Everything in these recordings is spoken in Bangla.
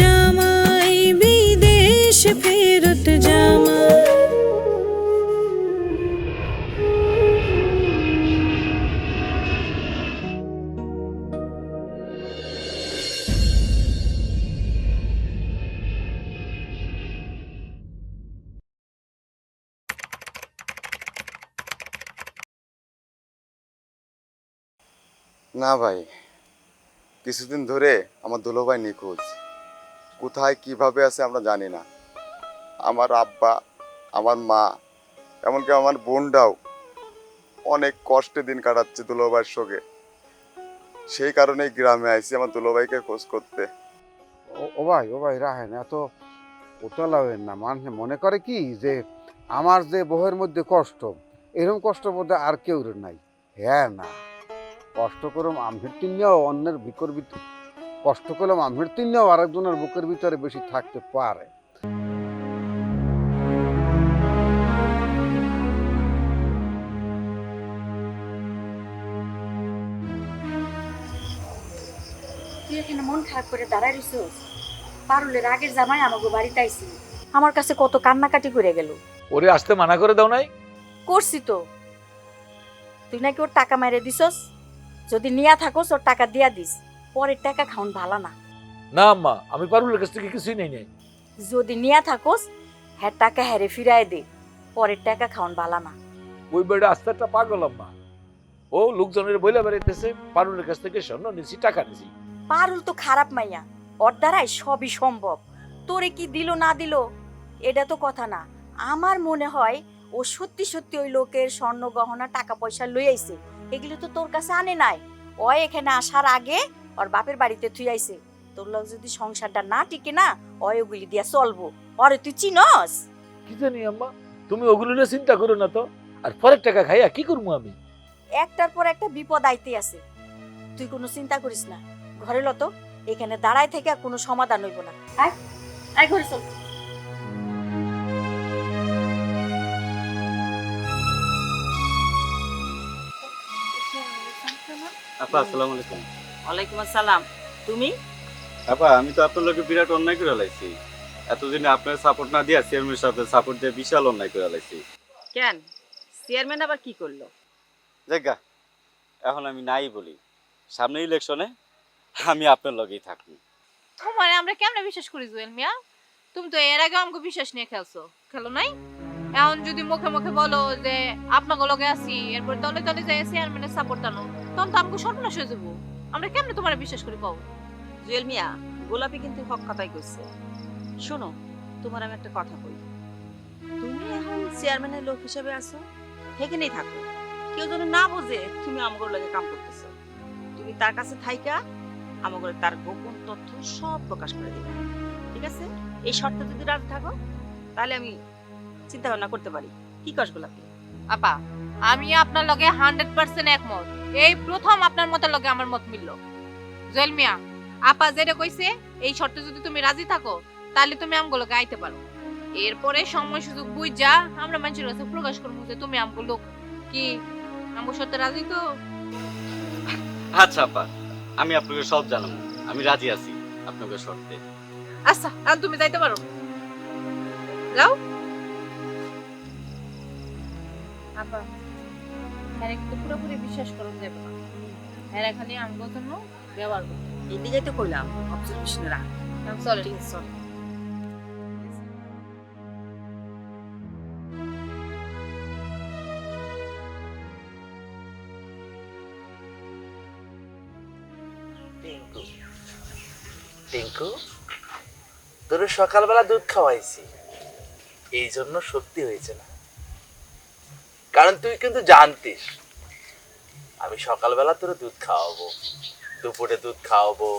জামাই বিদেশ ফেরত জামাই। না ভাই কিছুদিন ধরে আমার দুলোভাই নিখোঁজ। কোথায় কীভাবে আছে আমরা জানি না। আমার আব্বা, আমার মা, এমনকি আমার বোনটাও অনেক কষ্টে দিন কাটাচ্ছে দুলোভাইয়ের সঙ্গে। সেই কারণেই গ্রামে আইছি আমার দুলোভাইকে খোঁজ করতে। ও- ভাই, ও ভাই, রাহেন, এত উতলা হবেন না। মানুষ মনে করে কি যে আমার যে বহের মধ্যে কষ্ট এরকম কষ্ট বোধ আর কেউ নাই। হ্যাঁ না, কষ্ট করম তিনিও অন্যের বিকর কষ্ট করলাম আমের তিনিও আরেকজনের বুকের ভিতরে বেশি থাকতে পারে। তুই এখানে মন খারাপ করে দাঁড়ায় রইছিস? পারুলের আগের জামাই আমাকে বাড়িতে আমার কাছে কত কান্নাকাটি করে গেল। ওরে আসতে মানা করে দাও নাই? করছি তো। তুই নাকি ওর টাকা মেরে দিছস? যদি নিয়া থাকোস ওর টাকা দিয়া দিস। পরের টাকা খাওন ভালো না। না আম্মা আমি পারুলের কাছ থেকে কিছুই নেই নাই। যদি নিয়া থাকোস হ্যাঁ টাকা হেরে ফিরায় দে। পরের টাকা খাওন ভালো না। ওই বেড়ে আস্তে একটা পাগল আম্মা। ও লোকজনের বইলে বেড়াইতেছে পারুলের কাছ থেকে স্বর্ণ নিছি টাকা নিছি। পারুল তো খারাপ মাইয়া। ওর দ্বারাই সবই সম্ভব। তোরে কি দিল না দিল এটা তো কথা না। আমার মনে হয় ও সত্যি সত্যি ওই লোকের স্বর্ণ গহনা টাকা পয়সা লই আইছে এগুলো তো তোর কাছে আনে নাই। ও এখানে আসার আগে ওর বাপের বাড়িতে থুই আইছে। তোর লোক যদি সংসারটা না টিকে না ওই ওগুলি দিয়া চলবো। অরে তুই চিনস? কি জানি আম্মা তুমি ওগুলো নিয়ে চিন্তা করো না তো। আর পরের টাকা খাইয়া কি করব আমি? একটার পর একটা বিপদ আইতে আছে। তুই কোনো চিন্তা করিস না। ঘরে লতো এখানে দাঁড়ায় থেকে আর কোনো সমাধান হইব না। আয় আয় ঘরে চল। আপা আসসালামু আলাইকুম। ওয়ালাইকুম আসসালাম। তুমি? আপা আমি তো আপনার লোকে বিরাট অন্যায় করে লাইছি। এতদিন আপনার সাপোর্ট না দিয়া চেয়ারম্যানের সাথে সাপোর্ট দিয়ে বিশাল অন্যায় করে লাইছি। কেন? চেয়ারম্যান আবার কি করল? জায়গা এখন আমি নাই বলি। সামনে ইলেকশনে আমি আপনার লগেই থাকব। তোমার আমরা কেমনে বিশ্বাস করি জুয়েল মিয়া? তুমি তো এর আগে আমাকে বিশ্বাস নিয়ে খেলছো। খেলো নাই? এখন যদি মুখে মুখে বলো যে আপনাকে লগে আছি এরপর দলে দলে যাই চেয়ারম্যানের সাপোর্ট আনো তখন তো আমাকে সর্বনাশ হয়ে যাব। আমরা কেমনে তোমার বিশ্বাস করি পাবো জুয়েল মিয়া, গোলাপি কিন্তু হক কথাই কইছে। শোনো, তোমার আমি একটা কথা কই। তুমি এখন চেয়ারম্যানের লোক হিসেবে আছো, সেখানেই থাকো। কেউ যেন না বোঝে তুমি আমগর লাগে কাম করতেছো। তুমি তার কাছে থাইকা, আমগর তার গোপন তথ্য সব প্রকাশ করে দিবে। ঠিক আছে? এই শর্তে যদি রাজি থাকো, তাহলে আমি চিন্তা ভাবনা করতে পারি। কি কস গোলাপি? আপা আমি আপনার লগে হান্ড্রেড পার্সেন্ট একমত। এই প্রথম আপনার মতের লগে আমার মত মিললো। জুয়েল মিয়া আপা যেটা কইছে এই শর্তে যদি তুমি রাজি থাকো তাহলে তুমি আমগুলোকে আইতে পারো। এরপরে সময় সুযোগ বুঝা আমরা মানুষের কাছে প্রকাশ করব যে তুমি আমগো লোক। কি? আমগো শর্তে রাজি তো? আচ্ছা আপা আমি আপনাকে সব জানাব। আমি রাজি আছি আপনাকে শর্তে। আচ্ছা আর তুমি যাইতে পারো? যাও। আপা। হ্যাঁ পুরোপুরি বিশ্বাস করুন যাবে না। হ্যাঁ খালি আমগো জন্য ব্যবহার করুন এদিকে তো করলাম অবজারভেশন রাখ। হ্যাঁ, চলে। ঠিক টিঙ্কু তোর সকালবেলা দুধ খাওয়াইছি। এই জন্য সত্যি হয়েছে না। কারণ তুই কিন্তু জানতিস। আমি সকালবেলা তোরে দুধ খাওয়াবো, দুপুরে দুধ খাওয়াবো,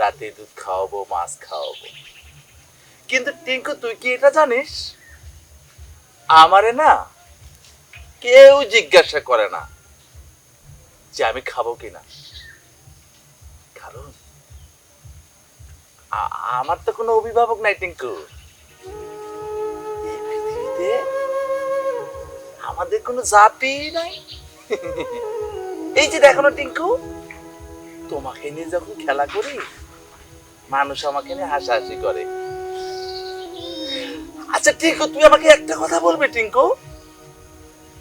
রাতে দুধ খাওয়াবো, মাছ খাওয়াবো। কিন্তু টিঙ্কু, তুই কি এটা জানিস? আমারে না কেউ জিজ্ঞাসা করে না যে আমি খাব কিনা। কারণ আমার তো কোনো অভিভাবক নাই টিঙ্কু। এই পৃথিবীতে আমাদের কোনো জাতি নাই। এই যে দেখো না, টিঙ্কু। তোমাকে নিয়ে যখন খেলা করি, মানুষ আমাকে নিয়ে হাসাহাসি করে। আচ্ছা টিঙ্কু তুই আমাকে একটা কথা বলবে, টিঙ্কু?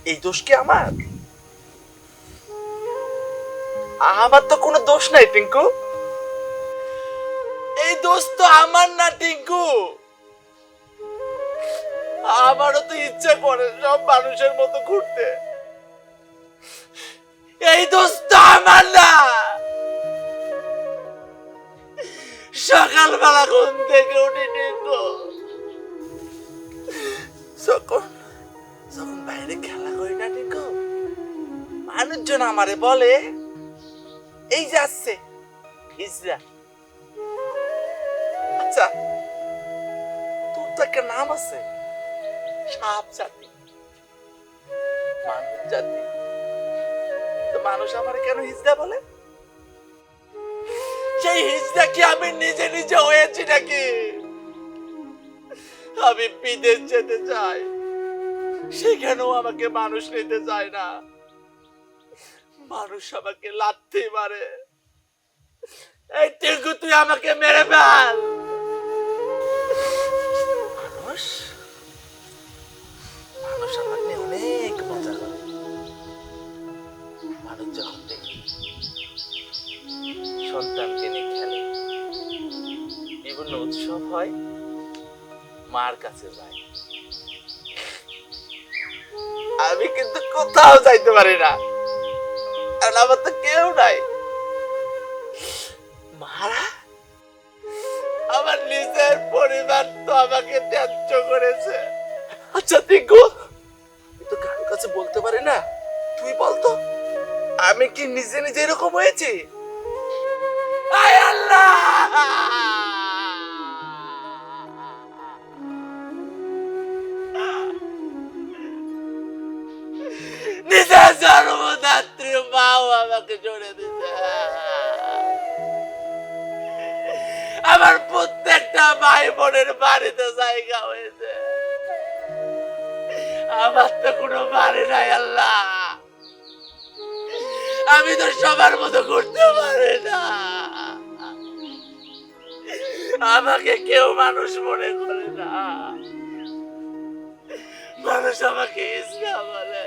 এই দোষ কি আমার? আমার তো কোনো দোষ নাই, টিঙ্কু। এই দোষ তো আমার না, টিঙ্কু। আমারও তো ইচ্ছা করে সব মানুষের মতো ঘুরতে। এই দোষ তো আমার না! সকালবেলা ঘুম থেকে উঠি টিঙ্কু। যখন যখন বাইরে খেলা করি না টিঙ্কু, মানুষজন আমারে বলে, এই যে আসছে হিজরা আচ্ছা তোর তো একটা নাম আছে? সাপ জাতি মানুষ জাতি তো মানুষ আমার কেন বলে? সেই কি আমি নিজে নিজে হয়েছি নাকি? আমি বিদেশ যেতে চাই। সেখানেও আমাকে মানুষ নিতে চায় না। মানুষ আমাকে লাথি মারে। এই তুই আমাকে মেরে ফেল। মানুষ আমাকে নিয়ে অনেক মজা করে মানুষ যখন দেখি সন্তানকে নিয়ে খেলে, বিভিন্ন উৎসব হয়, মার কাছে যায়। আমি কিন্তু কোথাও যাইতে পারি না, কারণ আমার তো কেউ নাই। মারা? আমার নিজের পরিবার তো আমাকে ত্যায্য করেছে। আচ্ছা কারোর কাছে বলতে পারি না? তুই বলতো? আমি কি নিজে নিজে এরকম হয়েছি? আমার প্রত্যেকটা ভাই বোনের বাড়িতে জায়গা হয়েছে। আমার তো কোনো বাড়ি নাই, আল্লাহ। আমি তো সবার মতো করতে পারি না। আমাকে কেউ মানুষ মনে করে না। মানুষ আমাকে ইসরা বলে।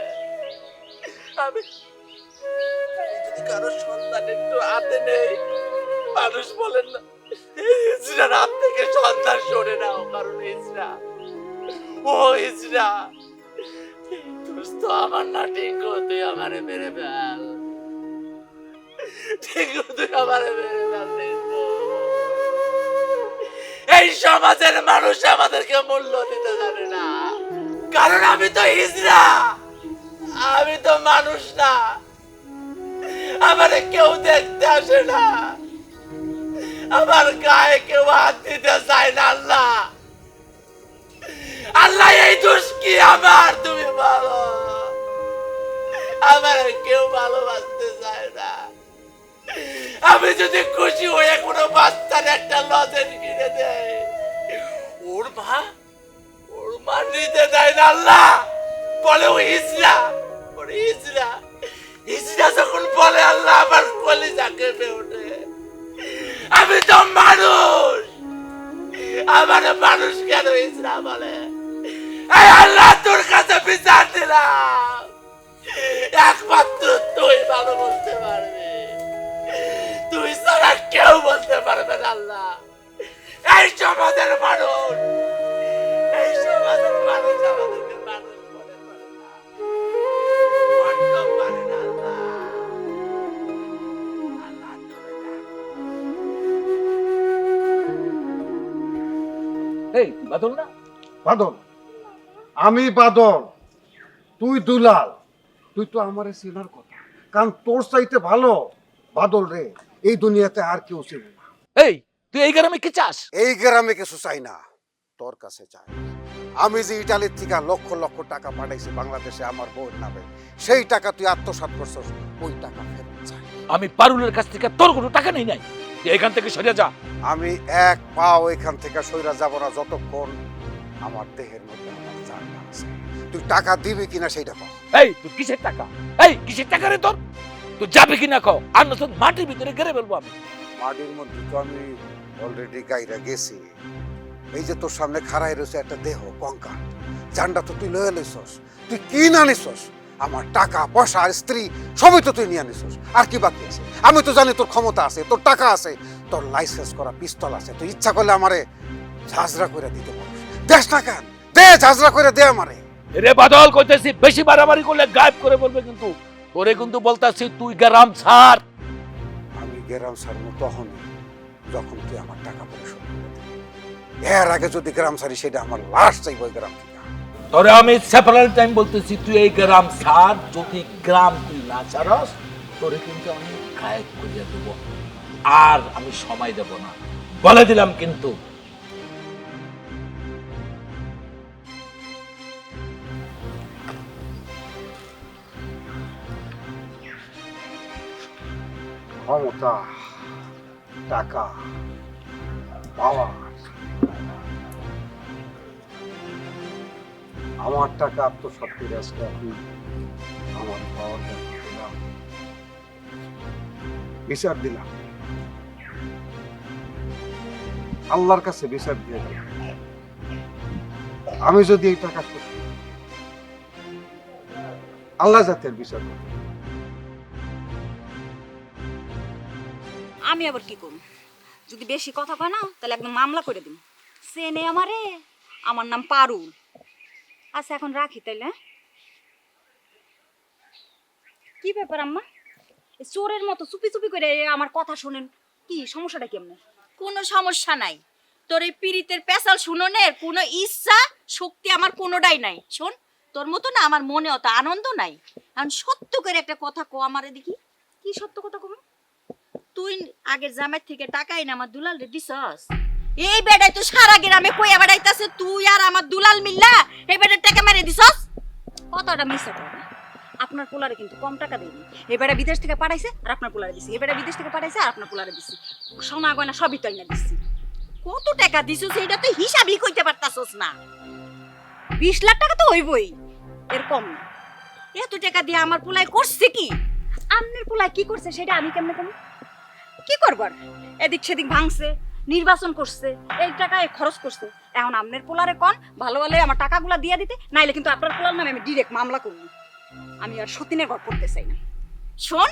আমি যদি কারও সন্তান একটু হাতে নেই, মানুষ বলেন না। ইসরার হাত থেকে সন্তান সরে নাও, কারণ ইসরা ও ইসরা আমার না টিঙ্কু তুই আমারে মেরে ফেল। টিঙ্কু তুই আমারে মেরে ফেল এই সমাজের মানুষ আমাদেরকে মূল্য দিতে জানে না। কারণ আমি তো হিজড়া। আমি তো মানুষ না। আমারে কেউ দেখতে আসে না। আমার গায়ে কেউ হাত দিতে চায় না, আল্লাহ। আল্লাহ, এই দোষ কি আমার? আমার কেউ ভালোবাসতে চায় না। আমি যদি খুশি হয়ে কোনো বাচ্চার একটা লজেন কিনে দেয়। ওর মা ওর মা নিতে দেয় না আল্লাহ। বলে ও ইসরা ওর ইসরা ইসরা যখন বলে, আল্লাহ আমার কলিজা কেঁপে ওঠে। আমি তো মানুষ। আমার মানুষ কেন ইসরা বলে? আল্লাহ তোর কাছে বিচার দিলাম। একমাত্র তুই ভালো বলতে পারবি। তুই ছাড়া কেউ বলতে পারবে না আল্লাহ। এই সমাজের মানুষ। এই সমাজের মানুষ আমাদেরকে মানুষ মনে করে না। বড্ড পারে না আল্লাহ। আল্লাহ তুমি দেখো। এই বাদল না? বাদল। আমি বাদল। তুই দুলাল। তুই তো আমারে চেনার কথা। কারণ তোর চাইতে ভালো বাদল রে এই দুনিয়াতে আর কেউ চেনে না। এই তুই এই গ্রামে কি চাস? এই গ্রামে কিছু চাই না তোর কাছে চাই। আমি যে ইটালির থেকে লক্ষ লক্ষ টাকা পাঠাইছি বাংলাদেশে আমার বউয়ের নামে সেই টাকা তুই আত্মসাৎ করছিস ওই টাকা ফেরত চাই। আমি পারুলের কাছ থেকে তোর কোনো টাকা নেই নাই। তুই এখান থেকে সরে যা। আমি এক পাও এখান থেকে সইরা যাব না যতক্ষণ আমার দেহের মধ্যে আমার জান না আছে। তুই টাকা দিবি কিনা সেইটা কর। এই তুই কিসের টাকা? এই, কিসের টাকা রে তোর? তুই যাবে কি না কও? আর না তোর মাটির ভিতরে গেড়ে ফেলব আমি। মাটির মধ্যে তো আমি অলরেডি গাইরা গেছি। এই যে তোর সামনে খাড়াই রয়েছে একটা দেহ কঙ্কাল জানটা তো তুই লয়ে লইছস। তুই কি না নিছস? আমার টাকা, পয়সা আর স্ত্রী, সবই তো তুই নিয়ে নিছস। আর কি বাকি আছে? আমি তো জানি তোর ক্ষমতা আছে, তোর টাকা আছে। তোর লাইসেন্স করা পিস্তল আছে। তুই ইচ্ছা করলে আমারে ঝাঁঝরা করে দিতে পারিস। দেশ কেন? দে ঝাঁঝরা করে দে আমারে। রে বাদল কইতেছি বেশি বাড়াবাড়ি করলে গায়েব করে বলবে কিন্তু। তোরে কিন্তু বলতাছি তুই গ্রাম ছাড়। আমি গ্রাম ছাড়বো তখন যখন তুই আমার টাকা পয়সা এর আগে যদি গ্রাম ছাড়ি সেটা আমার চাইব ওই গ্রাম থেকে। তোরে আমি সেপারেট টাইম বলতেছি তুই এই গ্রাম ছাড় যদি গ্রাম তুই না ছাড়স তোরে কিন্তু আমি গায়েব করিয়া দেব। আর আমি সময় দেব না। বলে দিলাম কিন্তু ক্ষমতা টাকা, পাওয়ার। আমার টাকা আত্মসাৎ করে আজকে আমার পাওয়ার দিলাম বিচার দিলাম। আল্লাহর কাছে বিচার দিয়ে দিলাম। আমি যদি এই টাকা আল্লাহ জাতের বিচার করবে। আমি আবার কি করব? যদি বেশি কথা কয় না তাহলে একদম মামলা করে দিন সে নে আমারে আমার নাম পারুল। আচ্ছা এখন রাখি তাইলে হ্যাঁ? কি ব্যাপার আম্মা? চোরের মতো চুপি চুপি করে আমার কথা শোনেন কি সমস্যাটা কেমনে? কোনো সমস্যা নাই। তোর এই পীড়িতের পেশাল শুননের কোনো ইচ্ছা শক্তি আমার কোনোটাই নাই। শোন তোর মতো না আমার মনে অত আনন্দ নাই। এখন সত্য করে একটা কথা কো আমারে দেখি। কি সত্য কথা কম তুই আগের জামাই থেকে টাকা এনে আমার দুলাল রে দিছস? এই বেড়াই তো সারা গ্রামে কইয়া বেড়াইতাছে, তুই আর আমার দুলাল মিল্লা, এই বেড়ার টাকা মেরে দিছস? কতটা মিস আপনার পোলারে কিন্তু কম টাকা দেয়নি। এবারে বিদেশ থেকে পাঠাইছে আর আপনার পোলারে দিছি। এবারে বিদেশ থেকে পাঠাইছে আর আপনার পোলারে দিছি। সোনা গয়না সবই তো না দিছি। কত টাকা দিছস এটা তো হিসাবই কইতে পারতাছস না। বিশ লাখ টাকা তো হইবই। এর কম না। এত টাকা দিয়ে আমার পোলাই করছে কি? আপনার পোলায় কি করছে সেটা আমি কেমনে কম কি করবার এদিক সেদিক ভাঙছে, নির্বাচন করছে, এই টাকায় খরচ করছে। এখন আপনার পোলারে কন, ভালো ভালো আমার টাকাগুলা দিয়ে দিতে, নাইলে কিন্তু আপনার পোলার নামে আমি ডিরেক্ট মামলা করব। আমি আর সতীনের ঘর করতে চাই না। শোন,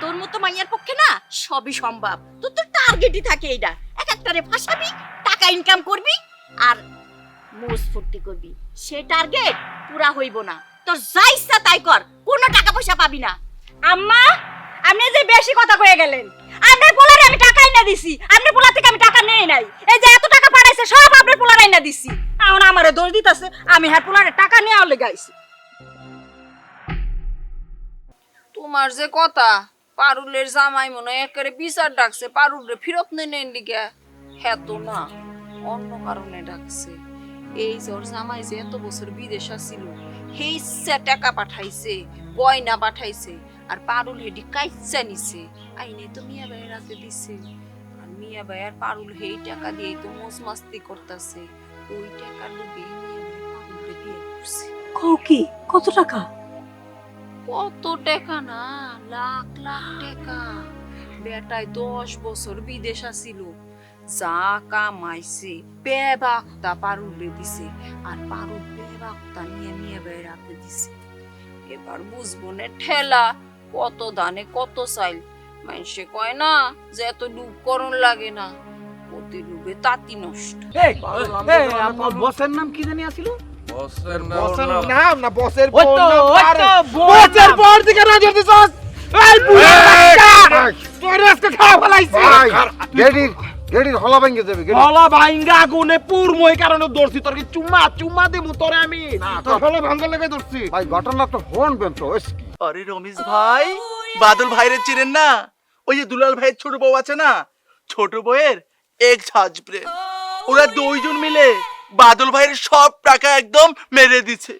তোর মতো মাইয়ার পক্ষে না সবই সম্ভব। তোর তো টার্গেটই থাকে এইটা এক একটারে ফাঁসাবি, টাকা ইনকাম করবি, আর মোজ ফুর্তি করবি। সে টার্গেট পুরা হইব না। তোর যা ইচ্ছা তাই কর, কোনো টাকা পয়সা পাবি না। আম্মা আপনি যে বেশি কথা কয়ে গেলেন, আপনার পোলারে আমি টাকা এনে দিছি, আপনার পোলা থেকে আমি টাকা নেই নাই। এই যে এত টাকা পাঠাইছে, সব আপনার পোলারে এনে দিছি। এখন আমারে দোষ দিতেছে, আমি হ্যাঁ পোলারে টাকা নিয়ে আলে গাইছি তোমার যে কথা, পারুলের জামাই মনে হয় একেবারে বিচার ডাকছে পারুলে ফিরত নেন দিকে হ্যাঁ তো না, অন্য কারণে ডাকছে। এই ওর জামাই যে এত বছর বিদেশ ছিল সেই টাকা পাঠাইছে, গয়না পাঠাইছে আর পারুল হেডি কাইচা নিছে। আইনে তো মিয়া ভাইয়ের হাতে দিছে। আর মিয়া ভাই আর পারুল হেই টাকা দিয়ে তো মোজ মাস্তি করতেছে। ওই টাকা লোভে মিয়া ভাই পারুলকে বিয়ে করছে। কি? কত টাকা? কত টাকা না? লাখ লাখ টাকা। বেটায় দশ বছর বিদেশ আসিল। যা কামাইছে বেবাক্তা পারুলে দিছে। আর পারুল বেবাক্তা নিয়ে নিয়ে বেড়াতে দিছে। এবার বুঝব না ঠেলা কত দানে কত চাইল মানুষে কয় না যে এত ডুব করণ লাগে না। অতি ডুবে তাঁতি নষ্ট। বসের নাম কি জানি আসিল? বসের বসের নাম না বসের তো, তো, নজর ঘটনা তো শুনবেন তো কি? আরে রমেশ ভাই বাদল ভাইরে চিনেন না? ওই যে দুলাল ভাইয়ের ছোট বউ আছে না? ছোট বউয়ের এক্স হাজব্রেন্ড ওরা দুইজন মিলে বাদল ভাইয়ের সব টাকা একদম মেরে দিছে।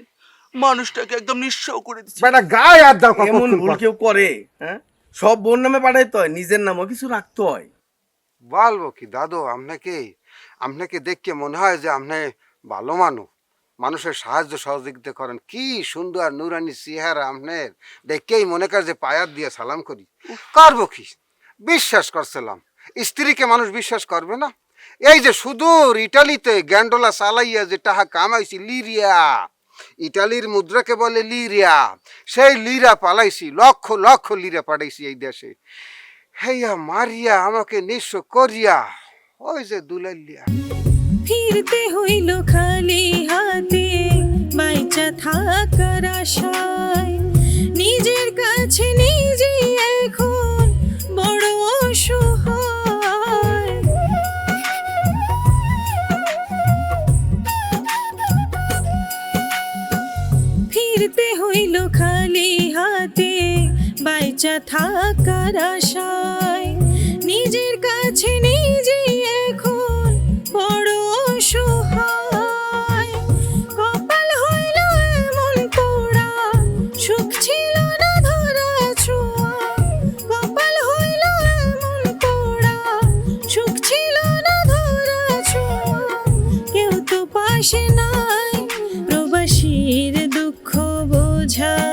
মানুষটাকে একদম নিঃস্ব করে দিচ্ছে বেটা গায়ে আর দাও এমন ভুল কেউ করে হ্যাঁ? সব বোন নামে পাঠাইতে হয় নিজের নামও কিছু রাখতে হয়। বলব কি দাদু আপনাকে আপনাকে দেখে মনে হয় যে আপনি ভালো মানুষ। মানুষের সাহায্য সহযোগিতা করেন। কি সুন্দর নুরানি চেহারা আপনার দেখেই মনে কর যে পায়ার দিয়ে সালাম করি। করব কি? বিশ্বাস করছিলাম। স্ত্রীকে মানুষ বিশ্বাস করবে না? এই যে সুদূর ইটালিতে গ্যান্ডোলা চালাইয়া যে টাকা কামাইছি লিরিয়া। ইটালির মুদ্রাকে বলে লিরিয়া। সেই লিরা পালাইছি লক্ষ লক্ষ লিরা পাঠাইছি এই দেশে। হেয়া মারিয়া আমাকে নিঃস্ব করিয়া। ওই যে দুলাইলিয়া ফিরতে হইল খালি বাইচা থাকার আশায়। নিজের কাছে নিজে এখন বড় অসহায়। ফিরতে হইল খালি হাতে, বাইচা থাকার আশায়। বোঝা